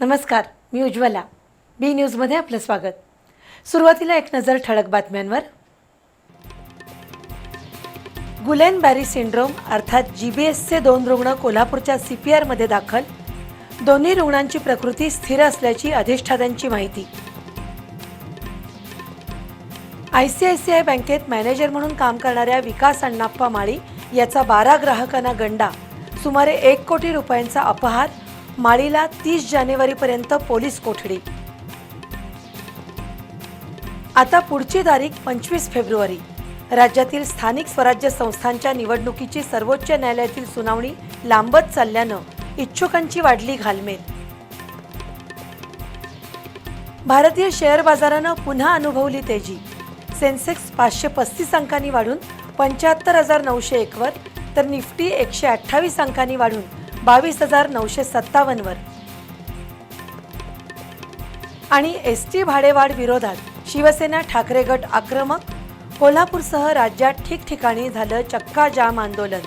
नमस्कार मी उज्ज्वला. बी न्यूजमध्ये आपलं स्वागत. सुरुवातीला एक नजर ठळक बातम्यांवर. गुलेन बॅरी सिंड्रोम अर्थात जी बी एसचे दोन रुग्ण कोल्हापूरच्या सी पी आरमध्ये दाखल. दोन्ही रुग्णांची प्रकृती स्थिर असल्याची अधिष्ठात्यांची माहिती. I C I C I बँकेत मॅनेजर म्हणून काम करणाऱ्या विकास अण्णाप्पा माळी याचा बारा ग्राहकांना गंडा. सुमारे एक कोटी रुपयांचा अपहार माळीला तीस जानेवारीपर्यंत पोलीस कोठडी. आता पुढची तारीख पंचवीस फेब्रुवारी. राज्यातील स्थानिक स्वराज्य संस्थांच्या निवडणुकीची सर्वोच्च न्यायालयातील सुनावणी लांबत चालल्यानं इच्छुकांची वाढली घालमेल. भारतीय शेअर बाजारानं पुन्हा अनुभवली तेजी. सेन्सेक्स पाचशे पस्तीस अंकांनी वाढून पंच्याहत्तर हजार नऊशे एकवर तर निफ्टी एकशे अठ्ठावीस अंकांनी वाढून बावीस हजार नऊशे सत्तावन्नवर. आणि एस टी भाडेवाढ विरोधात शिवसेना ठाकरे गट आक्रमक कोल्हापूरसह राज्यात ठिकठिकाणी झालं चक्का जाम आंदोलन.